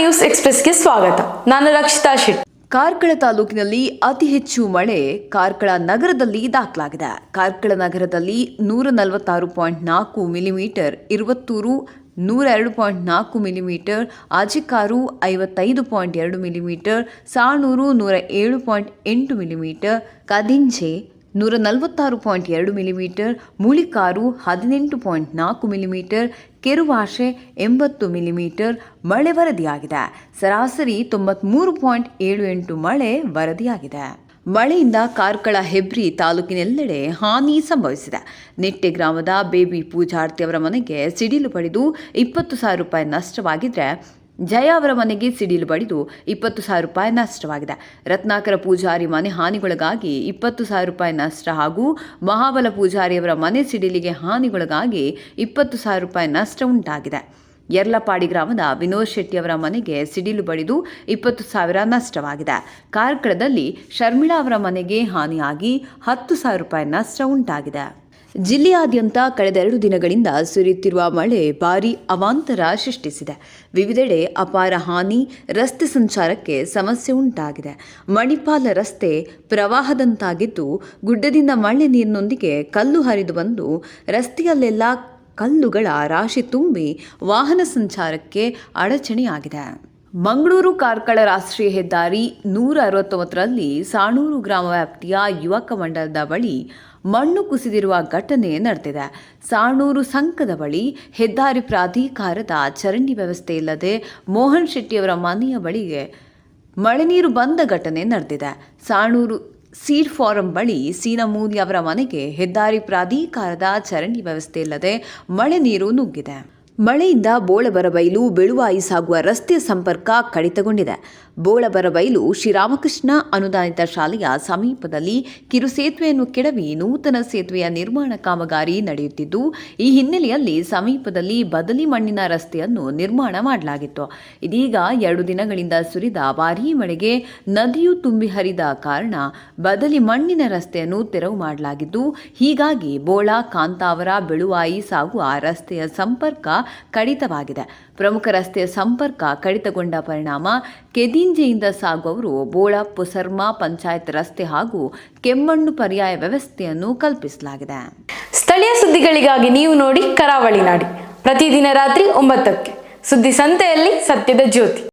News ಎಕ್ಸ್ಪ್ರೆಸ್ಗೆ ಸ್ವಾಗತ. ನಾನು ರಕ್ಷಿತಾ ಶೆಟ್ಟಿ. ಕಾರ್ಕಳ ತಾಲೂಕಿನಲ್ಲಿ ಅತಿ ಹೆಚ್ಚು ಮಳೆ ಕಾರ್ಕಳ ನಗರದಲ್ಲಿ ದಾಖಲಾಗಿದೆ. ಕಾರ್ಕಳ ನಗರದಲ್ಲಿ ನೂರ ನಲವತ್ತಾರು ಪಾಯಿಂಟ್ ನಾಲ್ಕು ಮಿಲಿಮೀಟರ್, ಇರುವತ್ತೂರು ನೂರ ಎರಡು ಪಾಯಿಂಟ್ ನಾಲ್ಕು ಮಿಲಿಮೀಟರ್, ಆಜಿಕಾರು ಐವತ್ತೈದು ಪಾಯಿಂಟ್ ಎರಡು ಮಿಲಿಮೀಟರ್, ಸಾಣೂರು ನೂರ ಏಳು ಪಾಯಿಂಟ್ ಎಂಟು ಮಿಲಿಮೀಟರ್, ಕದಿಂಜೆ ನೂರ ನಲವತ್ತಾರು ಪಾಯಿಂಟ್ ಎರಡು ಮಿಲಿಮೀಟರ್ ಮೂಳಿಕಾರು ಹದಿನೆಂಟು ಪಾಯಿಂಟ್ ನಾಲ್ಕು ಮಿಲಿಮೀಟರ್, ಕೆರುವಾಶೆ ಎಂಬತ್ತು ಮಿಲಿಮೀಟರ್ ಮಳೆ ವರದಿಯಾಗಿದೆ. ಸರಾಸರಿ ತೊಂಬತ್ಮೂರು ಪಾಯಿಂಟ್ ಏಳು ಎಂಟು ಮಳೆ ವರದಿಯಾಗಿದೆ. ಮಳೆಯಿಂದ ಕಾರ್ಕಳ ಹೆಬ್ರಿ ತಾಲೂಕಿನೆಲ್ಲೆಡೆ ಹಾನಿ ಸಂಭವಿಸಿದೆ. ನೆಟ್ಟೆ ಗ್ರಾಮದ ಬೇಬಿ ಪೂಜಾರ್ತಿ ಅವರ ಮನೆಗೆ ಸಿಡಿಲು ಪಡೆದು ಇಪ್ಪತ್ತು ಸಾವಿರ ರೂಪಾಯಿ ನಷ್ಟವಾಗಿದ್ರೆ ಜಯ ಅವರ ಮನೆಗೆ ಸಿಡಿಲು ಬಡಿದು ಇಪ್ಪತ್ತು ಸಾವಿರ ರೂಪಾಯಿ ನಷ್ಟವಾಗಿದೆ. ರತ್ನಾಕರ ಪೂಜಾರಿ ಮನೆ ಹಾನಿಗೊಳಗಾಗಿ ಇಪ್ಪತ್ತು ಸಾವಿರ ರೂಪಾಯಿ ನಷ್ಟ ಹಾಗೂ ಮಹಾಬಲ ಪೂಜಾರಿಯವರ ಮನೆ ಸಿಡಿಲಿಗೆ ಹಾನಿಗೊಳಗಾಗಿ ಇಪ್ಪತ್ತು ಸಾವಿರ ರೂಪಾಯಿ ನಷ್ಟ ಉಂಟಾಗಿದೆ. ಯರ್ಲಪಾಡಿ ಗ್ರಾಮದ ವಿನೋದ್ ಶೆಟ್ಟಿಯವರ ಮನೆಗೆ ಸಿಡಿಲು ಬಡಿದು ಇಪ್ಪತ್ತು ಸಾವಿರ ನಷ್ಟವಾಗಿದೆ. ಕಾರ್ಕಳದಲ್ಲಿ ಶರ್ಮಿಳಾ ಅವರ ಮನೆಗೆ ಹಾನಿಯಾಗಿ ಹತ್ತು ಸಾವಿರ ರೂಪಾಯಿ ನಷ್ಟ ಉಂಟಾಗಿದೆ. ಜಿಲ್ಲೆಯಾದ್ಯಂತ ಕಳೆದ ಎರಡು ದಿನಗಳಿಂದ ಸುರಿಯುತ್ತಿರುವ ಮಳೆ ಭಾರೀ ಅವಾಂತರ ಸೃಷ್ಟಿಸಿದೆ. ವಿವಿಧೆಡೆ ಅಪಾರ ಹಾನಿ, ರಸ್ತೆ ಸಂಚಾರಕ್ಕೆ ಸಮಸ್ಯೆ ಉಂಟಾಗಿದೆ. ಮಣಿಪಾಲ ರಸ್ತೆ ಪ್ರವಾಹದಂತಾಗಿದ್ದು, ಗುಡ್ಡದಿಂದ ಮಳೆ ನೀರಿನೊಂದಿಗೆ ಕಲ್ಲು ಹರಿದು ಬಂದು, ರಸ್ತೆಯಲ್ಲೆಲ್ಲ ಕಲ್ಲುಗಳ ರಾಶಿ ತುಂಬಿ ವಾಹನ ಸಂಚಾರಕ್ಕೆ ಅಡಚಣೆಯಾಗಿದೆ. ಮಂಗಳೂರು ಕಾರ್ಕಳ ರಾಷ್ಟ್ರೀಯ ಹೆದ್ದಾರಿ ನೂರ ಅರವತ್ತೊಂಬತ್ತರಲ್ಲಿ ಸಾಣೂರು ಗ್ರಾಮ ವ್ಯಾಪ್ತಿಯ ಯುವಕ ಮಂಡಲದ ಬಳಿ ಮಣ್ಣು ಕುಸಿದಿರುವ ಘಟನೆ ನಡೆದಿದೆ. ಸಾಣೂರು ಸಂಕದ ಬಳಿ ಹೆದ್ದಾರಿ ಪ್ರಾಧಿಕಾರದ ಚರಂಡಿ ವ್ಯವಸ್ಥೆ ಇಲ್ಲದೆ ಮೋಹನ್ ಶೆಟ್ಟಿಯವರ ಮನೆಯ ಬಳಿಗೆ ಮಳೆ ನೀರು ಬಂದ ಘಟನೆ ನಡೆದಿದೆ. ಸಾಣೂರು ಸೀಡ್ ಫಾರಂ ಬಳಿ ಸೀನಮೂಲಿ ಅವರ ಮನೆಗೆ ಹೆದ್ದಾರಿ ಪ್ರಾಧಿಕಾರದ ಚರಂಡಿ ವ್ಯವಸ್ಥೆ ಇಲ್ಲದೆ ಮಳೆ ನೀರು ನುಗ್ಗಿದೆ. ಮಳೆಯಿಂದ ಬೋಳಬರಬೈಲು ಬೆಳುವಾಯಿ ಸಾಗುವ ರಸ್ತೆಯ ಸಂಪರ್ಕ ಕಡಿತಗೊಂಡಿದೆ. ಬೋಳಬರಬೈಲು ಶ್ರೀರಾಮಕೃಷ್ಣ ಅನುದಾನಿತ ಶಾಲೆಯ ಸಮೀಪದಲ್ಲಿ ಕಿರು ಸೇತುವೆಯನ್ನು ಕೆಡವಿ ನೂತನ ಸೇತುವೆಯ ನಿರ್ಮಾಣ ಕಾಮಗಾರಿ ನಡೆಯುತ್ತಿದ್ದು, ಈ ಹಿನ್ನೆಲೆಯಲ್ಲಿ ಸಮೀಪದಲ್ಲಿ ಬದಲಿ ಮಣ್ಣಿನ ರಸ್ತೆಯನ್ನು ನಿರ್ಮಾಣ ಮಾಡಲಾಗಿತ್ತು. ಇದೀಗ ಎರಡು ದಿನಗಳಿಂದ ಸುರಿದ ಭಾರೀ ಮಳೆಗೆ ನದಿಯು ತುಂಬಿ ಹರಿದ ಕಾರಣ ಬದಲಿ ಮಣ್ಣಿನ ರಸ್ತೆಯನ್ನು ತೆರವು ಮಾಡಲಾಗಿದ್ದು, ಹೀಗಾಗಿ ಬೋಳ, ಕಾಂತಾವರ, ಬೆಳುವಾಯಿ ಸಾಗುವ ರಸ್ತೆಯ ಸಂಪರ್ಕ ಕಡಿತವಾಗಿದೆ. ಪ್ರಮುಖ ರಸ್ತೆಯ ಸಂಪರ್ಕ ಕಡಿತಗೊಂಡ ಪರಿಣಾಮ ಕೆದಿಂಜೆಯಿಂದ ಸಾಗುವವರು ಬೋಳ ಪುಸರ್ಮಾ ಪಂಚಾಯತ್ ರಸ್ತೆ ಹಾಗೂ ಕೆಮ್ಮಣ್ಣು ಪರ್ಯಾಯ ವ್ಯವಸ್ಥೆಯನ್ನು ಕಲ್ಪಿಸಲಾಗಿದೆ. ಸ್ಥಳೀಯ ಸುದ್ದಿಗಳಿಗಾಗಿ ನೀವು ನೋಡಿ ಕರಾವಳಿ ನಾಡಿ. ಪ್ರತಿದಿನ ರಾತ್ರಿ ಒಂಬತ್ತಕ್ಕೆ. ಸುದ್ದಿ ಸಂತೆಯಲ್ಲಿ ಸತ್ಯದ ಜ್ಯೋತಿ.